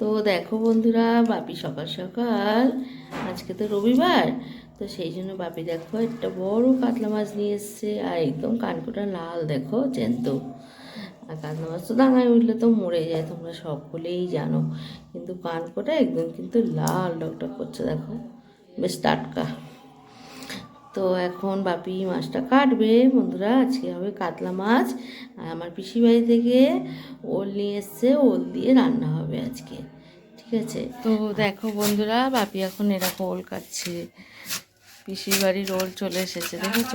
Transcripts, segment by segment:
তো দেখো বন্ধুরা, বাপি সকাল সকাল। আজকে তো রবিবার, তো সেই জন্য বাপি দেখো একটা বড় কাতলা মাছ নিয়ে এসছে, আর একদম কানকুটা লাল, দেখো, জ্যান্ত। আর কাতলা মাছ তো দাঙায় উঠলে তো মরে যায়, তোমরা সকলেই জানো। কিন্তু কানকোটা একদম কিন্তু লাল ডকটক করছে, দেখো। বেশ টাটকা। তো এখন বাপি মাছটা কাটবে। বন্ধুরা, আজকে হবে কাতলা মাছ। আর আমার পিসি বাড়ি থেকে ওল নিয়ে এসছে, ওল দিয়ে রান্না হবে আজকে। ঠিক আছে? তো দেখো বন্ধুরা, বাপি এখন এরকম ওল কাটছে। পিসির বাড়ির ওল চলে এসেছে, দেখেছ?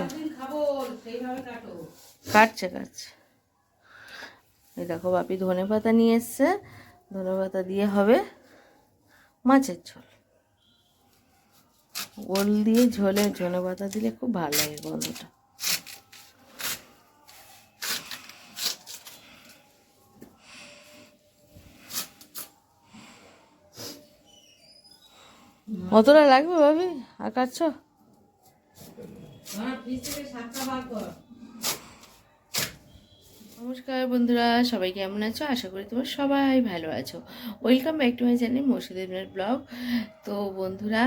কাটছে কাটছে। এই দেখো, বাপি ধনে পাতা নিয়ে এসছে। ধনে পাতা দিয়ে হবে মাছের ঝোল। ওল দিয়ে ঝোলে ধনে পাতা দিলে খুব ভালো লাগে গন্ধটা কতটা লাগবে ভাবি আর কাটছ নমস্কার বন্ধুরা সবাই কেমন আছো? আশা করি তোমার সবাই ভালো আছো। Welcome back to my channel মসুদের blog. তো বন্ধুরা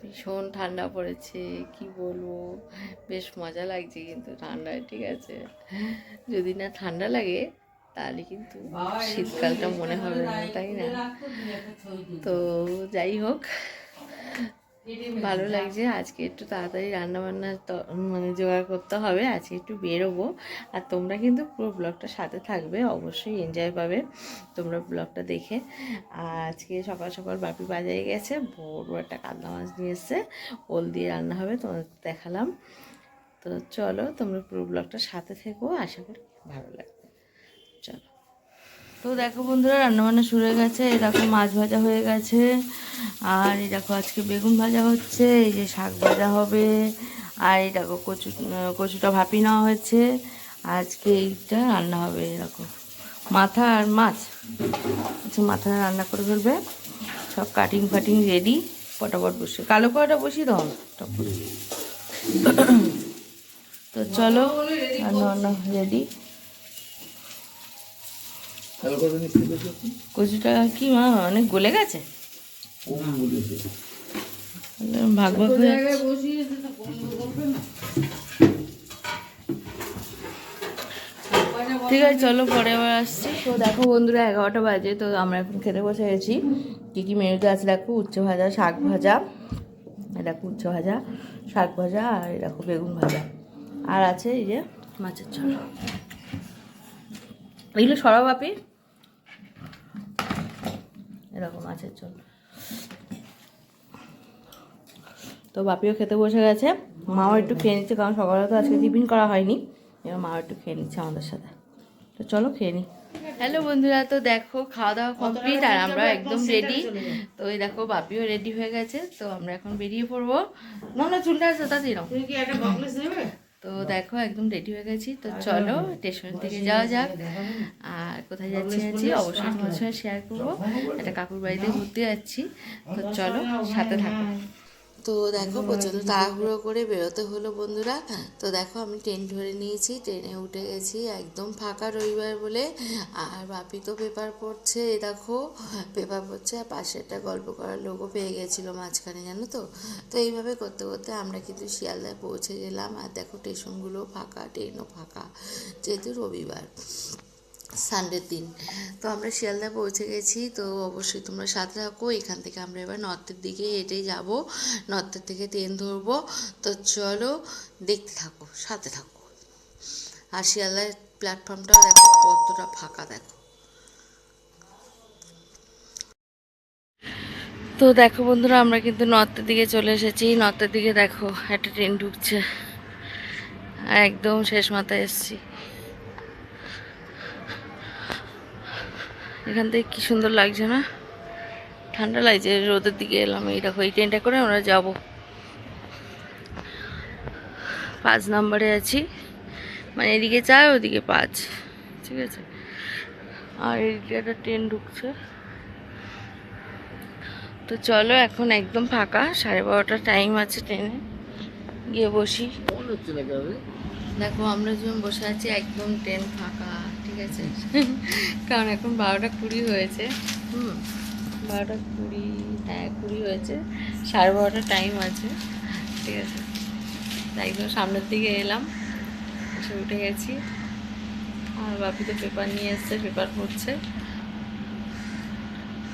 ভীষণ ঠান্ডা পড়েছে কি বলব? বেশ মজা লাগছে কিন্তু ঠান্ডায় ঠিক আছে? যদি না ঠান্ডা লাগে তাহলে কিন্তু শীতকালটা মনে হবে না তাই না? তো যাই হোক ভালো লাগছে, আজকে একটু তাড়াতাড়ি রান্না বান্না মানে জোগাড় করতে হবে, আজকে একটু বেরোবো। আর তোমরা কিন্তু পুরো ব্লগটা সাথে থাকবে, অবশ্যই এনজয় পাবে তোমরা ব্লগটা দেখে। আর আজকে সকাল সকাল বাপি বাজারে গেছে, বড় একটা কাতলা মাছ নিয়ে এসছে, ওল দিয়ে রান্না হবে, তোমাদের দেখালাম। তো চলো, তোমরা পুরো ব্লগটা সাথে থেকো, আশা করি ভালো লাগবে। চলো। তো দেখো বন্ধুরা রান্নাবান্না শুরু হয়ে গেছে। এই দেখো মাছ ভাজা হয়ে গেছে। আর এই দেখো আজকে বেগুন ভাজা হচ্ছে এই যে শাক ভাজা হবে। আর এই দেখো কচু কচুটা ভাপি নেওয়া হয়েছে। আজকে এইটা রান্না হবে এরকম মাথা আর মাছ। আচ্ছা মাথা রান্না করে ফেলবে। সব কাটিং ফাটিং রেডি পটাপট বসে কালো কড়াটা বসিয়ে দাও টপ করে। তো চলো রান্না বান্না রেডি কচুটা কি মা অনেক গলে গেছে? ভাগ ভাগ হয়ে ঠিক আছে চলো পরে আবার আসছি। তো দেখো বন্ধুরা এগারোটা বাজে তো আমরা এখন খেতে বসে গেছি। কী কী মেনুতে আছে দেখো উচ্ছে ভাজা শাক ভাজা। এই দেখো উচ্ছে ভাজা শাক ভাজা আর এই দেখো বেগুন ভাজা। আর আছে এই যে মাছের ঝোল। এগুলো সরাও বাপি এরকম মাছের ঝোল তো বাপিও খেতে বসে গেছে। মাও একটু খেয়ে নিচ্ছে কারণ সকালে তো আজকে টিফিন করা হয়নি। এবার মাও একটু খেয়ে নিচ্ছে আমাদের সাথে। তো চলো খেয়ে নিই হ্যালো বন্ধুরা তো দেখো খাওয়া দাওয়া কমপ্লিট আর আমরা একদম রেডি তো এই দেখো বাপিও রেডি হয়ে গেছে তো আমরা এখন বেরিয়ে পড়ব। না না চুলটা আছে নাও। তো দেখো একদম রেডি হয়ে গেছি। তো চলো স্টেশন থেকে যাওয়া যাক। আর কোথায় যাচ্ছি যাচ্ছি অবশ্যই তোমার সঙ্গে শেয়ার করব। একটা কাকুর বাড়িতে ঘুরতে যাচ্ছি। তো চলো সাথে থাকো। তো দেখো প্রচণ্ড তাড়াহুড়ো করে বেরোতে হলো বন্ধুরা। তো দেখো আমি ট্রেন ধরে নিয়েছি ট্রেনে উঠে গেছি একদম ফাঁকা রবিবার বলে। আর বাপি তো পেপার পড়ছে দেখো পেপার পড়ছে আর পাশে একটা গল্প করার লোকও পেয়ে গেছিল মাঝখানে জানো তো? তো এইভাবে করতে করতে আমরা কিন্তু শিয়ালদায় পৌঁছে গেলাম। আর দেখো স্টেশনগুলো ফাঁকা ট্রেনও ফাঁকা যেহেতু রবিবার। সানডের দিন। তো আমরা শিয়ালদা পৌঁছে গেছি। তো অবশ্যই তোমরা সাথে থাকো। এখান থেকে আমরা এবার নর্থের দিকে হেঁটেই যাব। নর্থের থেকে ট্রেন ধরবো। তো চলো দেখতে থাকো, সাথে থাকো। আর শিয়ালদার প্ল্যাটফর্মটাও দেখো, কতটা ফাঁকা দেখো। তো দেখো বন্ধুরা, আমরা কিন্তু নর্থের দিকে চলে এসেছি। নর্থের দিকে দেখো, একটা ট্রেন ঢুকছে। একদম শেষ মাথায় এসেছি। এখান থেকে কি সুন্দর লাগছে না? ঠান্ডা লাগছে রোদের দিকে এলাম। এই দেখো এই ট্রেনটা করে আমরা যাব। পাঁচ নম্বরে আছি। মানে এদিকে চার ওদিকে পাঁচ। ঠিক আছে? আর এদিকে একটা ট্রেন ঢুকছে। তো চলো এখন একদম ফাঁকা। সাড়ে বারোটা টাইম আছে ট্রেনে গিয়ে বসি। দেখো আমরা যখন বসে আছি একদম ট্রেন ফাঁকা। ঠিক আছে কারণ এখন বারোটা কুড়ি হয়েছে। হুম। বারোটা কুড়ি হ্যাঁ কুড়ি হয়েছে। সাড়ে বারোটা টাইম আছে। ঠিক আছে। একদম সামনের দিকে এলাম। এসে উঠে গেছি। আর বাপি তো পেপার নিয়ে এসছে পেপার পড়ছে।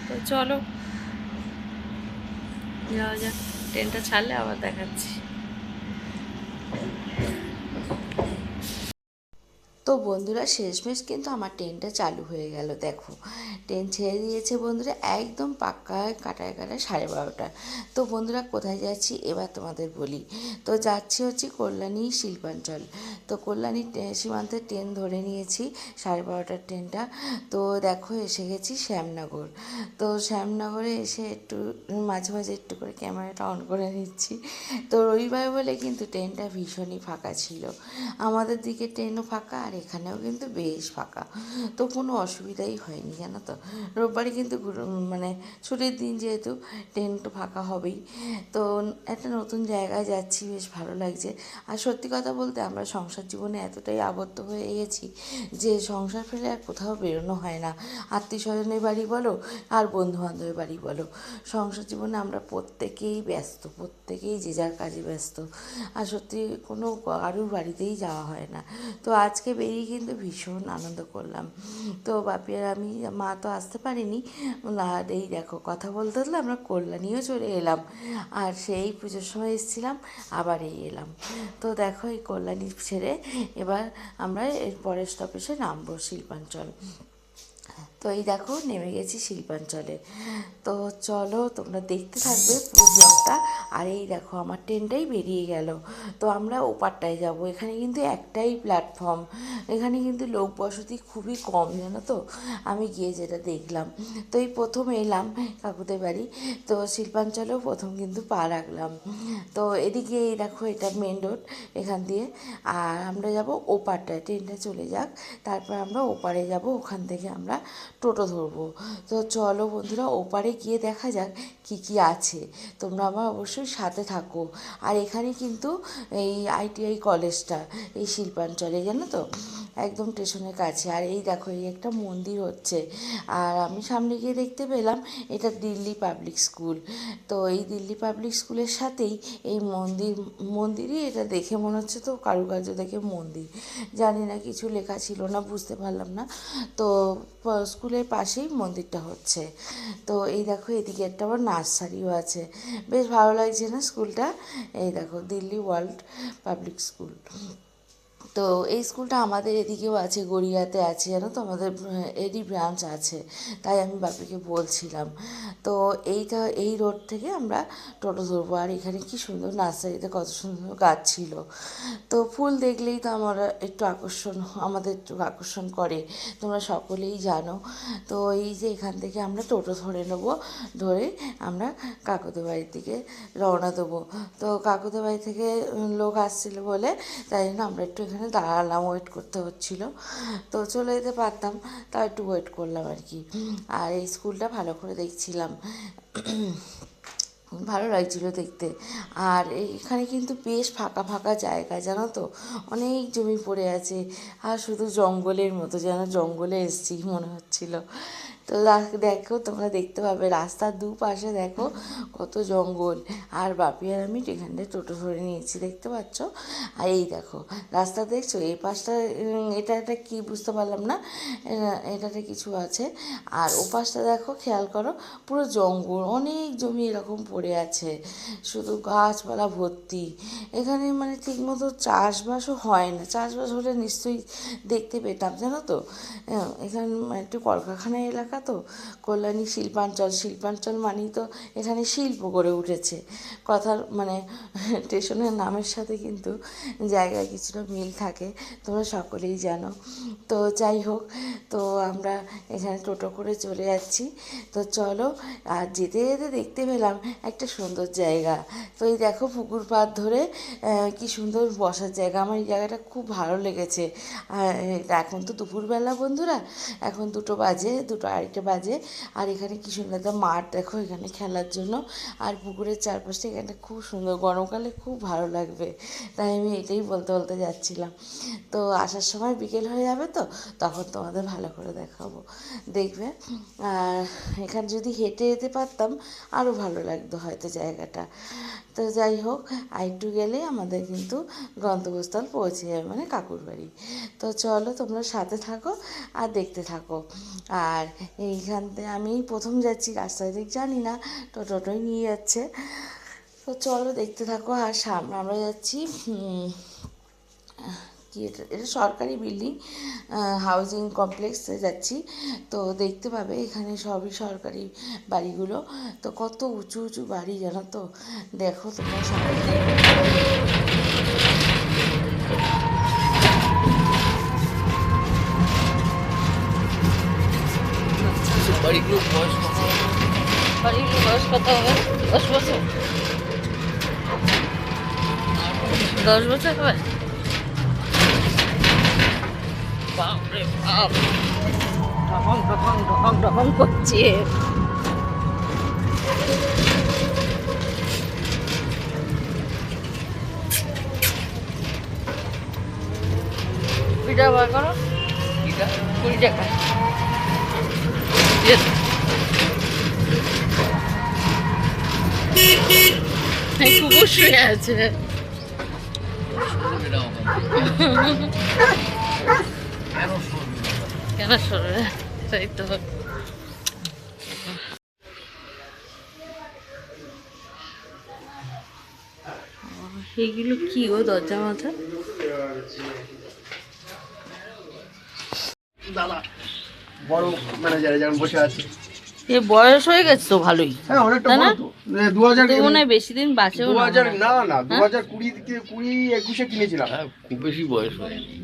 তো চলো। যাওয়া যাক। ট্রেনটা ছাড়লে আবার দেখাচ্ছি। তো বন্ধুরা শেষমেশ কিন্তু আমার ট্রেনটা চালু হয়ে গেল, দেখো। ট্রেন ছেড়ে দিয়েছে বন্ধুরা একদম পাক্কা কাটায় কাটায় সাড়ে বারোটা। তো বন্ধুরা কোথায় যাচ্ছি এবার তোমাদের বলি। তো যাচ্ছি হচ্ছে কল্যাণী শিল্পাঞ্চল। তো কল্যাণী সীমান্তে ট্রেন ধরে নিয়েছি সাড়ে বারোটার ট্রেনটা। তো দেখো এসে গেছি শ্যামনগর। তো শ্যামনগরে এসে একটু, মাঝে মাঝে একটু করে ক্যামেরাটা অন করে নিচ্ছি। তো রবিবার বলে কিন্তু ট্রেনটা ভীষণই ফাঁকা ছিল। আমাদের দিকে ট্রেনও ফাঁকা আর এখানেও কিন্তু বেশ ফাঁকা। তো কোনো অসুবিধাই হয়নি, জানো তো? রোববারে কিন্তু মানে ছুটির দিন যেহেতু ট্রেন তো ফাঁকা হবেই। তো একটা নতুন জায়গায় যাচ্ছি, বেশ ভালো লাগছে। আর সত্যি কথা বলতে আমরা সংসার জীবনে এতটাই আবদ্ধ হয়ে গেছি যে সংসার ফেলে আর কোথাও বেরোনো হয় না। আত্মীয় স্বজনের বাড়ি বলো আর বন্ধু বান্ধবের বাড়ি বলো। সংসার জীবনে আমরা প্রত্যেকেই ব্যস্ত, প্রত্যেকেই যে যার কাজে ব্যস্ত। আর সত্যি কোনো কারুর বাড়িতেই যাওয়া হয় না। তো আজকে বেরিয়ে কিন্তু ভীষণ আনন্দ করলাম। তো বাপি আর আমি, মা তো আসতে পারিনি। আর এই দেখো, কথা বলতে বলতে আমরা কল্যাণীও চলে এলাম। আর সেই পুজোর সময় এসেছিলাম, আবার এই এলাম। তো দেখো, এই কল্যাণী ছেড়ে এবার আমরা এর পরের স্টপেজে নামবো শিল্পাঞ্চল। তো এই দেখো নেমে গেছি শিল্পাঞ্চলে। তো চলো তোমরা দেখতে থাকবে পুরো ব্লগটা। আর এই দেখো আমার ট্রেনটাই বেরিয়ে গেল। তো আমরা ওপারটায় যাব। এখানে কিন্তু একটাই প্ল্যাটফর্ম এখানে কিন্তু লোক বসতি খুবই কম, জানো তো? আমি গিয়ে যেটা দেখলাম। তো এই প্রথম এলাম কাকুদের বাড়ি। তো শিল্পাঞ্চলেও প্রথম কিন্তু পা রাখলাম। তো এদিকে এই দেখো এটা মেন রোড এখান দিয়ে। আর আমরা যাব ওপারটায়। ট্রেনটা চলে যাক। তারপর আমরা ওপারে যাব। ওখান থেকে আমরা টোটো ধরবো। তো চলো বন্ধুরা, ওপারে গিয়ে দেখা যাক কী কী আছে। তোমরা আমার অবশ্যই সাথে থাকো। আর এখানে কিন্তু এই আইটিআই কলেজটা, এই শিল্পাঞ্চলে, জানো তো? একদম স্টেশনের কাছে। আর এই দেখো, এই একটা মন্দির হচ্ছে। আর আমি সামনে গিয়ে দেখতে পেলাম, এটা দিল্লি পাবলিক স্কুল তো এই দিল্লি পাবলিক স্কুলের সাথেই এই মন্দির, মন্দিরই এটা দেখে মনে হচ্ছে তো কারুকার্য দেখে মন্দির। জানি না, কিছু লেখা ছিল না, বুঝতে পারলাম না। তো স্কুলের পাশেই মন্দিরটা হচ্ছে। তো এই দেখো, এদিকে একটা আবার নার্সারিও আছে। বেশ ভালো লাগছে না স্কুলটা? এই দেখো, দিল্লি ওয়ার্ল্ড পাবলিক স্কুল তো এই স্কুলটা আমাদের এদিকেও আছে, গড়িয়াতে আছে, জানো তো? আমাদের এরই ব্রাঞ্চ আছে। তাই আমি বাপিকে বলছিলাম। তো এইটা, এই রোড থেকে আমরা টোটো ধরবো। আর এখানে কি সুন্দর নার্সারিতে কত সুন্দর গাছ ছিল। তো ফুল দেখলেই তো আমার একটু আকর্ষণ, আমাদের একটু আকর্ষণ করে। তোমরা সকলেই জানো। তো এই যে এখান থেকে আমরা টোটো ধরে নেব, ধরে আমরা কাকুদের বাড়ির দিকে রওনা দেবো। তো কাকুদের বাড়ি থেকে লোক আসছিল বলে তাই জন্য আমরা একটু এখানে দাঁড়ালাম ওয়েট করতে হচ্ছিল। তো চলে যেতে পারতাম, তাও একটু ওয়েট করলাম আর কি। আর এই স্কুলটা ভালো করে দেখছিলাম। ভালো লাগছিল দেখতে। আর এখানে কিন্তু বেশ ফাঁকা ফাঁকা জায়গা, জানো তো? অনেক জমি পড়ে আছে। আর শুধু জঙ্গলের মতো, যেন জঙ্গলে এসেছি মনে হচ্ছিল। তো দেখো, তোমরা দেখতে পাবে, রাস্তার দুপাশে দেখো কত জঙ্গল। আর বাপি আর আমি এখানটায় টোটো ধরে নিয়েছি, দেখতে পাচ্ছ? আর এই দেখো, রাস্তা দেখছ? এই পাশটা এটা একটা কি বুঝতে পারলাম না এটাতে কিছু আছে। আর ও পাশটা দেখো, খেয়াল করো, পুরো জঙ্গল, অনেক জমি এরকম পড়ে আছে। শুধু গাছপালা ভর্তি। এখানে মানে ঠিকমতো চাষবাসও হয় না। চাষবাস হলে নিশ্চয়ই দেখতে পেতাম, জানো তো? এখানে একটু কলকারখানা এলাকা তো? কল্যাণী শিল্পাঞ্চল শিল্পাঞ্চল মানেই তো এখানে শিল্প গড়ে উঠেছে। কথার মানে স্টেশনের নামের সাথে কিন্তু জায়গায় কিছুটা মিল থাকে, তোমরা সকলেই জানো। তো যাই হোক, তো আমরা এখানে টোটো করে চলে যাচ্ছি। তো চলো, আর যেতে যেতে দেখতে পেলাম একটা সুন্দর জায়গা। তো এই দেখো পুকুর পাড় ধরে কি সুন্দর বসার জায়গা। আমার এই জায়গাটা খুব ভালো লেগেছে। এখন তো দুপুরবেলা বন্ধুরা, এখন দুটো বাজে, দুটো আড়াইটে বাজে। আর এখানে কি সুন্দর একটা মাঠ দেখো এখানে খেলার জন্য। আর পুকুরের চারপাশে এখানে খুব সুন্দর। গরমকালে খুব ভালো লাগবে। তাই আমি এটাই বলতে বলতে যাচ্ছিলাম। তো আসার সময় বিকেল হয়ে যাবে তো, তখন তোমাদের ভালো করে দেখাবো। দেখবে? আর এখানে যদি হেঁটে যেতে পারতাম আরও ভালো লাগতো হয়তো জায়গাটা। তো যাই হোক আর একটু গেলে আমাদের কিন্তু গন্তব্যস্থল পৌঁছে যাবে মানে কাকুর বাড়ি তো চলো তোমরা সাথে থাকো আর দেখতে থাকো। আর এইখান থেকে আমি প্রথম যাচ্ছি, রাস্তায় দিক জানি না তো টোটোই নিয়ে যাচ্ছে। তো চলো দেখতে থাকো আর সামনে আমরা যাচ্ছি কি এটা? এটা সরকারি বিল্ডিং হাউজিং কমপ্লেক্সে যাচ্ছি। তো দেখতে পাবে এখানে সবই সরকারি বাড়িগুলো। তো কত উঁচু উঁচু বাড়ি জানো তো? দেখো তোমরা সবাই বাড়িগুলো বয়স কত? বাড়ির বয়স কত হবে? দশ বছর। দশ বছর হবে? বাপরে বাপ। ঢকং ঢকং ঢকং ঢকং করছে। টাকা বার করো। কুড়ি টাকা। কুকুর শুয়ে আছে। কেন সরবে সরবে তো এইগুলো কি ও দরজা মাথা? দাদা বড় ম্যানেজারে যেমন বসে আছে। এ বয়স হয়ে গেছে তো ভালোই। হ্যাঁ অনেকটা না, বড় না? তো দু হাজার মনে হয় বেশি দিন বাঁচেও দু না হাজার না না দু হাজার কুড়ি কুড়ি একুশে কিনেছিলাম। হ্যাঁ খুব বেশি বয়স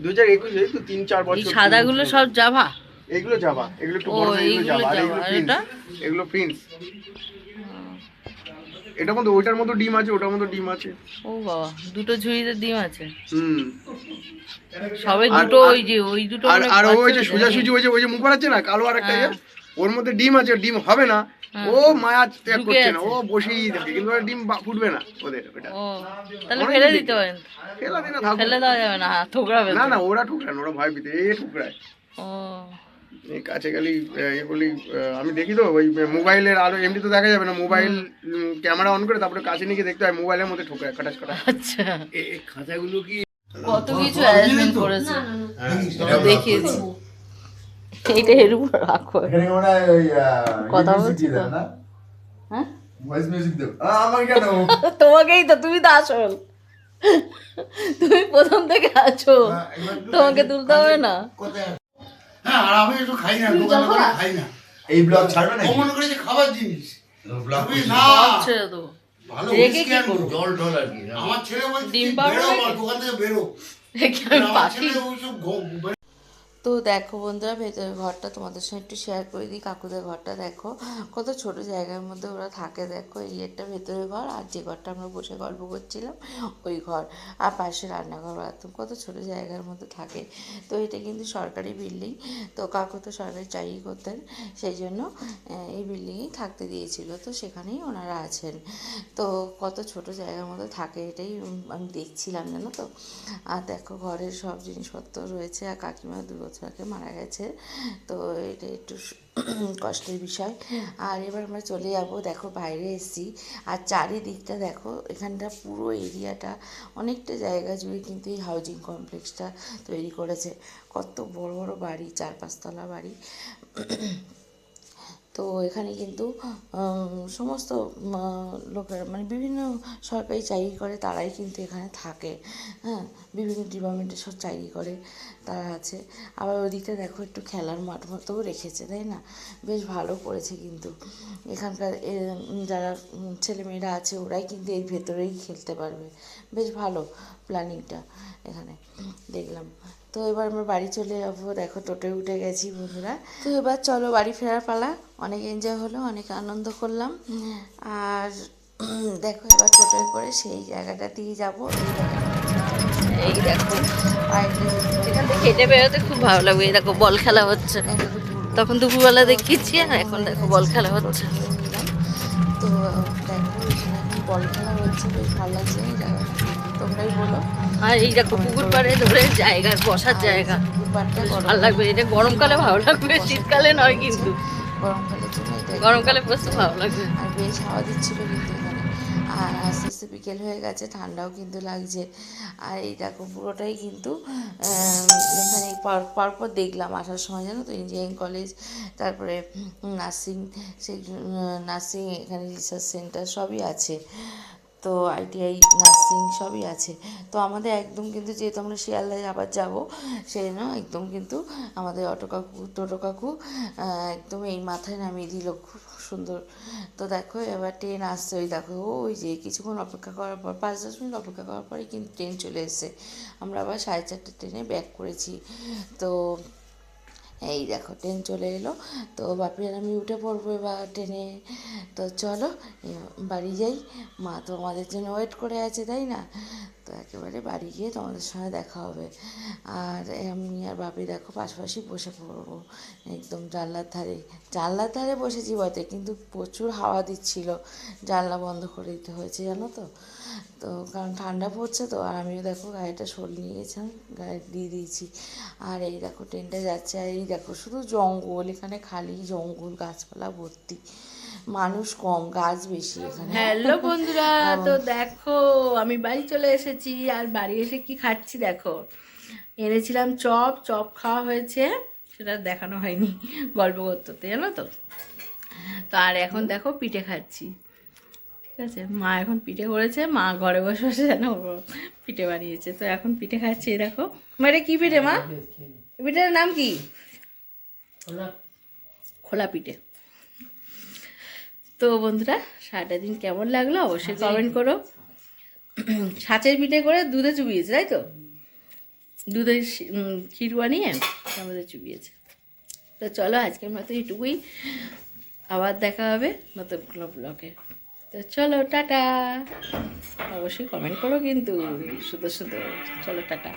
দু হাজার একুশে তো তিন চার বছর সাদাগুলো সব জাভা? এগুলো যাবা এগুলো একটু বড় এগুলো এইগুলো আর জাভা, এগুলো আর প্রিন্স এগুলো প্রিন্স। এটার মধ্যে ওইটার মতো ডিম আছে ওটার মতো ডিম আছে। ও বাবা দুটো ঝুড়িতে ডিম আছে? হুম। সবে দুটো ওই যে ওই দুটো আর আর ওই যে সোজাসুজি ওই যে ওই যে মুখ আছে না কালো আর একটা হ্যাঁ। ওর মধ্যে ডিম আছে ডিম হবে না। ও মায়া ত্যাগ করছে না ও বসেই থাকে কিন্তু ওর ডিম ফুটবে না ওদের ওটা তাহলে ফেলে দিতে পারেন। ফেলা দিনে থাকবে। ফেলে দেওয়া যাবে না ঠোকরাবে না না ওরা ঠুকরায় না ওরা ভয় পেতে এ ঠুকরায়। ও। এই কাছে গেলেই এ বলি আমি দেখি তো ওই মোবাইলের আলো এমনি তো দেখা যাবে না মোবাইল ক্যামেরা অন করে তারপরে কাছে নিয়ে গিয়ে দেখতে হয় মোবাইলের মধ্যে ঠোকায় কাটাস কাটা আচ্ছা। এই খাঁচাগুলো কি? কত কিছু অ্যারেঞ্জমেন্ট করেছে। দেখিয়ে এইটা এর উপর রাখো এখানে মনে হয় ওই কথা বলছি তো। না? হ্যাঁ? ভয়েস মিউজিক দেব আমার কেন? তোমাকেই তো তুমি তো আসল। তুমি প্রথম থেকে আছো। তোমাকে তুলতে হবে না। হ্যাঁ আর আমি একটু খাই না দোকানে করে খাই না। এই ব্লগ ছাড়বে ও নাকি মনে করে যে খাবার জিনিস। ব্লগ না। ছেড়ে দেবো ভালো রেখে কি আনব। জল টল আর কি। আমার ছেলে বলছে ডিম পাউডার? আমার দোকান থেকে বেরো। আমি পাখি? তো দেখো বন্ধুরা, ভেতরের ঘরটা তোমাদের সঙ্গে একটু শেয়ার করে দিই। কাকুদের ঘরটা দেখো, কত ছোট জায়গার মধ্যে ওরা থাকে দেখো। এই একটা ভেতরের ঘর আর যে ঘরটা আমরা বসে গল্প করছিলাম, ওই ঘর। আর পাশে রান্নাঘর বাথরুম কত ছোট জায়গার মধ্যে থাকে। তো এটা কিন্তু সরকারি বিল্ডিং তো কাকু তো সরকারি চাকরি করতেন, সেই জন্য এই বিল্ডিংয়েই থাকতে দিয়েছিল। তো সেখানেই ওনারা আছেন। তো কত ছোট জায়গার মধ্যে থাকে এটাই আমি দেখছিলাম জানো তো। আর দেখো ঘরের সব জিনিসপত্র রয়েছে, আর কাকিমা দু বছর আগে মারা গেছে। তো এটা একটু কষ্টের বিষয়। আর এবার আমরা চলে যাব, দেখো বাইরে এসেছি। আর চারিদিকটা দেখো, এখানটা পুরো এরিয়াটা, অনেকটা জায়গা জুড়ে কিন্তু এই হাউজিং কমপ্লেক্সটা তৈরি করেছে। কত বড় বড় বাড়ি, চার পাঁচতলা বাড়ি। তো এখানে কিন্তু সমস্ত লোকেরা মানে বিভিন্ন সরকারি চাকরি করে, তারাই কিন্তু এখানে থাকে। হ্যাঁ বিভিন্ন ডিপার্টমেন্টে সব চাকরি করে, তারা আছে। আবার ওদিকটা দেখো, একটু খেলার মাঠ মতোও রেখেছে, তাই না? বেশ ভালো করেছে কিন্তু। এখানকার যারা ছেলেমেয়েরা আছে, ওরাই কিন্তু এর ভেতরেই খেলতে পারবে। বেশ ভালো প্ল্যানিংটা এখানে। দেখলাম। তো এবার আমরা বাড়ি চলে যাব। দেখো টোটোয় উঠে গেছি বন্ধুরা। তো এবার চলো বাড়ি ফেরার পালা। অনেক এনজয় হলো অনেক আনন্দ করলাম। আর দেখো এবার টোটোয় করে সেই জায়গাটা দিয়ে যাব। এই দেখো এখান থেকে হেঁটে বেরোতে খুব ভালো লাগবে। এই দেখো বল খেলা হচ্ছে। তখন দুপুরবেলা দেখিয়েছি আর এখন দেখো বল খেলা হচ্ছে। তো দেখো বল খেলা হচ্ছে বেশ ভালো লাগছে। এই জায়গাটা। আর এই দেখো পুকুর পাড়ে ধরে জায়গা বসার জায়গা। ভালো লাগবে এটা গরমকালে ভালো লাগবে শীতকালে নয় কিন্তু। গরমকালে বসতে ভালো লাগবে। আর বেশ হাওয়া দিচ্ছিল কিন্তু আর আস্তে আস্তে বিকেল হয়ে গেছে ঠান্ডাও কিন্তু লাগছে। আর এই দেখো পুরোটাই কিন্তু এখানে পর- পরপর দেখলাম আসার সময় জানো তো ইঞ্জিনিয়ারিং কলেজ তারপরে নার্সিং সেই নার্সিং এখানে রিসার্চ সেন্টার সবই আছে। তো আইটিআই নার্সিং সবই আছে। তো আমাদের একদম কিন্তু যেহেতু আমরা শিয়ালদায় আবার যাব, সেই জন্য একদম কিন্তু আমাদের অটো কাকু, টোটো কাকু একদম এই মাথায় নামিয়ে দিল খুব সুন্দর। তো দেখো এবার ট্রেন আসছে, ওই দেখো, ওই যে কিছুক্ষণ অপেক্ষা করার পর, পাঁচ দশ মিনিট অপেক্ষা করার পরে কিন্তু ট্রেন চলে এসেছে। আমরা আবার সাড়ে চারটে ট্রেনে ব্যাক করেছি। তো এই দেখো ট্রেন চলে এলো। তো বাপি আর আমি উঠে পড়ব এবার ট্রেনে তো চলো বাড়ি যাই। মা তো আমাদের জন্য ওয়েট করে আছে, তাই না? তো একেবারে বাড়ি গিয়ে তোমাদের সঙ্গে দেখা হবে। আর আমি আর বাপি দেখো, পাশাপাশি বসে পড়ব। একদম জানলার ধারে। জানলার ধারে বসেছি বটে, কিন্তু প্রচুর হাওয়া দিচ্ছিল। জানলা বন্ধ করে দিতে হয়েছে, জানো তো? তো কারণ ঠান্ডা পড়ছে তো আর আমিও দেখো গাড়িটা সরিয়ে নিয়ে গেছিলাম গাড়ি দিয়ে দিয়েছি। আর এই দেখো ট্রেনটা যাচ্ছে আর এই দেখো শুধু জঙ্গল এখানে খালি জঙ্গল গাছপালা ভর্তি। মানুষ কম গাছ বেশি এখানে। হ্যালো বন্ধুরা তো দেখো আমি বাড়ি চলে এসেছি আর বাড়ি এসে কি খাচ্ছি দেখো। এনেছিলাম চপ চপ খাওয়া হয়েছে সেটা দেখানো হয়নি গল্প করতে করতে, জানো তো? তো আর এখন দেখো পিঠে খাচ্ছি। ঠিক আছে। মা এখন পিঠে করেছে মা ঘরে বসে বসে যেন পিঠে বানিয়েছে। তো এখন পিঠে খাচ্ছি এই দেখো। মা এটা কী পিঠে মা? পিঠের নাম কি? খোলা। পিঠে। তো বন্ধুরা সারাটা দিন কেমন লাগল অবশ্যই কমেন্ট করো। ছাঁচের পিঠে করে দুধে চুবিয়েছে তাই তো? দুধে ক্ষীর বানিয়ে আমাদের চুবিয়েছে। তো চলো আজকের মতো এইটুকুই। আবার দেখা হবে নতুন কোনো ব্লগে তো চলো টাটা। অবশ্যই কমেন্ট করো কিন্তু শুধু শুধু। চলো টাটা।